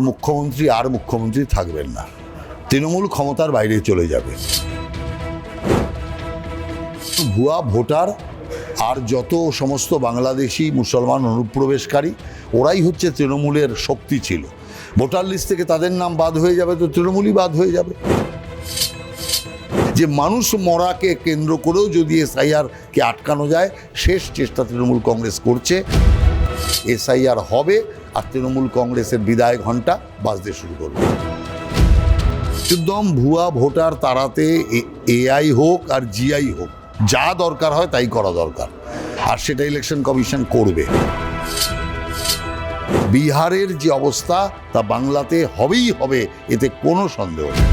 মুখ্যমন্ত্রী আর মুখ্যমন্ত্রী থাকবেন না। তৃণমূল ক্ষমতার বাইরে চলে যাবে। ভুয়া ভোটার আর যত সমস্ত বাংলাদেশি মুসলমান অনুপ্রবেশকারী, ওরাই হচ্ছে তৃণমূলের শক্তি ছিল। ভোটার লিস্ট থেকে তাদের নাম বাদ হয়ে যাবে তো তৃণমূলই বাদ হয়ে যাবে। যে মানুষ মরাকে কেন্দ্র করেও যদি এসআইআর কে আটকানো যায়, শেষ চেষ্টা তৃণমূল কংগ্রেস করছে। এসআইআর হবে আর তৃণমূল কংগ্রেসের বিদায় ঘণ্টা বাজতে শুরু করবে। একদম ভুয়া ভোটার তাড়াতে এআই হোক আর জিআই হোক, যা দরকার হয় তাই করা দরকার, আর সেটা ইলেকশন কমিশন করবে। বিহারের যে অবস্থা তা বাংলাতে হবেই হবে, এতে কোনো সন্দেহ নেই।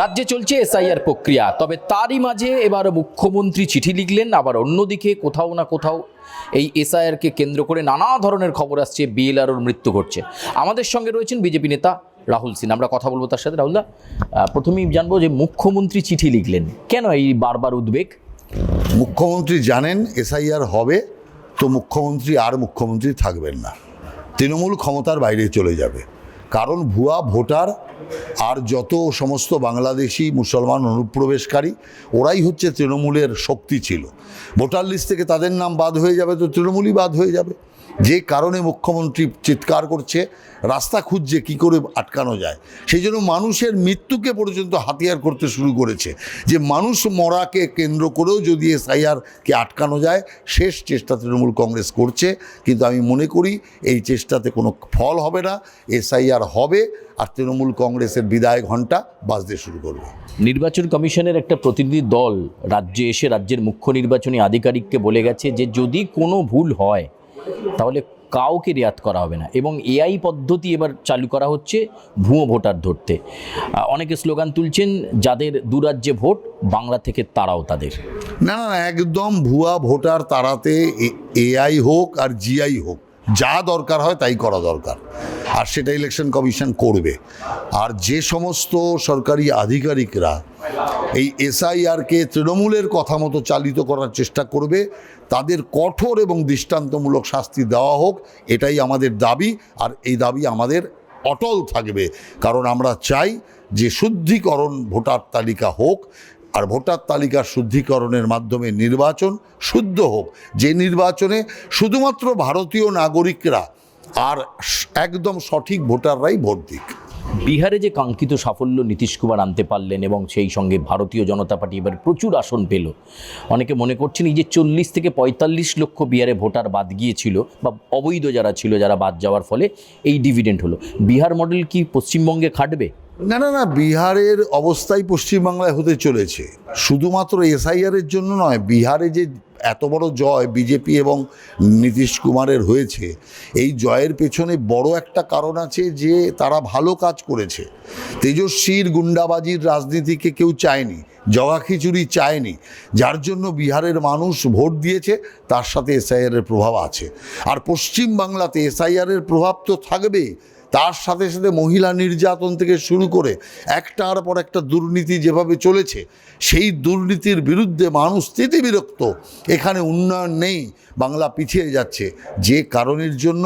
রাজ্যে চলছে এসআইআর প্রক্রিয়া, তবে তারই মাঝে এবার মুখ্যমন্ত্রী চিঠি লিখলেন, আবার অন্যদিকে কোথাও না কোথাও এই এসআইআরকে কেন্দ্র করে নানা ধরনের খবর আসছে বিএলআরওর মৃত্যু ঘটছে। আমাদের সঙ্গে রয়েছেন বিজেপি নেতা রাহুল সিন আমরা কথা বলব তার সাথে। রাহুলদা প্রথমেই জানব যে মুখ্যমন্ত্রী চিঠি লিখলেন, কেন এই বারবার উদ্বেগ? মুখ্যমন্ত্রী জানেন এসআইআর হবে, তো মুখ্যমন্ত্রী আর মুখ্যমন্ত্রী থাকবেন না। তৃণমূল ক্ষমতার বাইরে চলে যাবে। কারণ ভুয়া ভোটার আর যত সমস্ত বাংলাদেশি মুসলমান অনুপ্রবেশকারী, ওরাই হচ্ছে তৃণমূলের শক্তি ছিল। ভোটার লিস্ট থেকে তাদের নাম বাদ হয়ে যাবে তো তৃণমূলই বাদ হয়ে যাবে। যে কারণে মুখ্যমন্ত্রী চিৎকার করছে, রাস্তা খুঁজছে, কি করে আটকানো যায়? সেই জন্য মানুষের মৃত্যুকে পর্যন্ত হাতিয়ার করতে শুরু করেছে। যে মানুষ মরাকে কেন্দ্র করেও যদি এসআইআরকে আটকানো যায়, শেষ চেষ্টা তৃণমূল কংগ্রেস করছে। কিন্তু আমি মনে করি, এই চেষ্টাতে কোনো ফল হবে না, এসআইআর হবে, আর তৃণমূল কংগ্রেসের বিদায় ঘণ্টা বাজতে শুরু করবে। নির্বাচন কমিশনের একটা প্রতিনিধি দল রাজ্যে এসে রাজ্যের মুখ্য নির্বাচনী আধিকারিককে বলে গেছে যে যদি কোনো ভুল হয় তাহলে কাউকে রেয়াত করা হবে না। এবং এআই পদ্ধতি এবার চালু করা হচ্ছে ভুয়ো ভোটার ধরতে। অনেকে স্লোগান তুলছেন যাদের দুরাজ্যে ভোট, বাংলা থেকে তারাও তাদের। না না একদম ভুয়া ভোটার তাড়াতে এআই হোক আর জিআই হোক, যা দরকার হয় তাই করা দরকার। আর সেটা ইলেকশন কমিশন করবে। আর যে সমস্ত সরকারি আধিকারিকরা এই এসআইআরকে তৃণমূলের কথা মতো চালিত করার চেষ্টা করবে, তাদের কঠোর এবং দৃষ্টান্তমূলক শাস্তি দেওয়া হোক, এটাই আমাদের দাবি, আর এই দাবি আমাদের অটল থাকবে। কারণ আমরা চাই যে শুদ্ধিকরণ ভোটার তালিকা হোক, আর ভোটার তালিকার শুদ্ধিকরণের মাধ্যমে নির্বাচন শুদ্ধ হোক। যে নির্বাচনে শুধুমাত্র ভারতীয় নাগরিকরা আর একদম সঠিক ভোটাররাই ভোট দিক। বিহারে যে কাঙ্ক্ষিত সাফল্য নীতিশ কুমার আনতে পারলেন এবং সেই সঙ্গে ভারতীয় জনতা পার্টি এবার প্রচুর আসন পেল। অনেকে মনে করছেন এই যে চল্লিশ থেকে পঁয়তাল্লিশ লক্ষ বিহারে ভোটার বাদ গিয়েছিল বা অবৈধ যারা ছিল, যারা বাদ যাওয়ার ফলে এই ডিভিডেন্ট হলো। বিহার মডেল কি পশ্চিমবঙ্গে খাটবে? না না না, বিহারের অবস্থাই পশ্চিমবাংলায় হতে চলেছে। শুধুমাত্র এসআইআরের জন্য নয়, বিহারে যে এত বড় জয় বিজেপি এবং নীতিশ কুমারের হয়েছে, এই জয়ের পেছনে বড় একটা কারণ আছে যে তারা ভালো কাজ করেছে। তেজস্বীর গুন্ডাবাজির রাজনীতিকে কেউ চায়নি, জগা খিচুড়ি চায়নি, যার জন্য বিহারের মানুষ ভোট দিয়েছে, তার সাথে এসআইআরের প্রভাব আছে। আর পশ্চিম বাংলাতে এসআইআরের প্রভাব তো থাকবেই তার সাথে সাথে মহিলা নির্যাতন থেকে শুরু করে একটার পর একটা দুর্নীতি যেভাবে চলেছে, সেই দুর্নীতির বিরুদ্ধে মানুষ স্থিতিবিরক্ত এখানে উন্নয়ন নেই, বাংলা পিছিয়ে যাচ্ছে। যে কারণের জন্য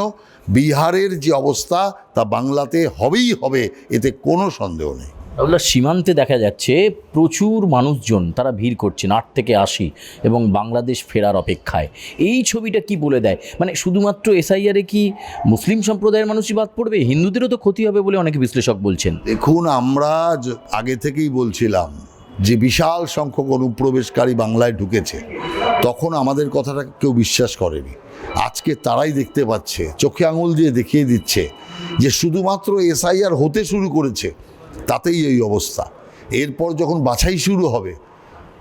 বিহারের যে অবস্থা, তা বাংলাতে হবেই হবে, এতে কোনো সন্দেহ নেই। ওগুলো সীমান্তে দেখা যাচ্ছে প্রচুর মানুষজন তারা ভিড় করছেন, আট থেকে আশি, এবং বাংলাদেশ ফেরার অপেক্ষায়। এই ছবিটা কি বলে দেয়? মানে শুধুমাত্র এসআইআরে কি মুসলিম সম্প্রদায়ের মানুষই বাদ পড়বে? হিন্দুদেরও তো ক্ষতি হবে বলে অনেক বিশ্লেষক বলছেন। দেখুন, আমরা আগে থেকেই বলছিলাম যে বিশাল সংখ্যক অনুপ্রবেশকারী বাংলায় ঢুকেছে। তখন আমাদের কথাটা কেউ বিশ্বাস করেনি। আজকে তারাই দেখতে পাচ্ছে, চোখে আঙুল দিয়ে দেখিয়ে দিচ্ছে যে শুধুমাত্র এসআইআর হতে শুরু করেছে। তাতেই এই অবস্থা। এরপর যখন বাছাই শুরু হবে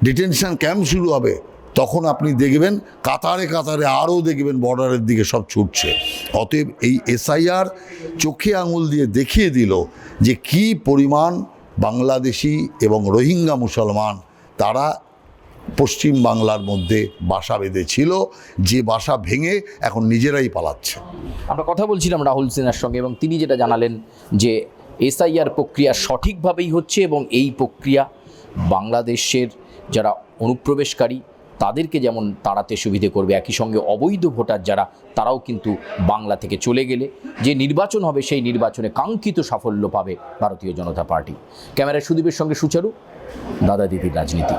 ডিটেনশন ক্যাম্প শুরু হবে, তখন আপনি দেখবেন কাতারে কাতারে আরও দেখবেন বর্ডারের দিকে সব ছুটছে। অতএব এই এসআইআর চোখে আঙুল দিয়ে দেখিয়ে দিল যে কি পরিমাণ বাংলাদেশি এবং রোহিঙ্গা মুসলমান তারা পশ্চিম বাংলার মধ্যে বাসা বেঁধেছিল, যে বাসা ভেঙে এখন নিজেরাই পালাচ্ছে। আমরা কথা বলছিলাম রাহুল সিনহার সঙ্গে এবং তিনি যেটা জানালেন যে এসআইআর প্রক্রিয়া সঠিকভাবেই হচ্ছে এবং এই প্রক্রিয়া বাংলাদেশের যারা অনুপ্রবেশকারী, তাদেরকে যেমন তাড়াতে সুবিধে করবে, একই সঙ্গে অবৈধ ভোটার যারা, তারাও কিন্তু বাংলা থেকে চলে গেলে। যে নির্বাচন হবে, সেই নির্বাচনে কাঙ্ক্ষিত সাফল্য পাবে ভারতীয় জনতা পার্টি। ক্যামেরায় সুদীপের সঙ্গে সুচারু, দাদা দিদির রাজনীতি।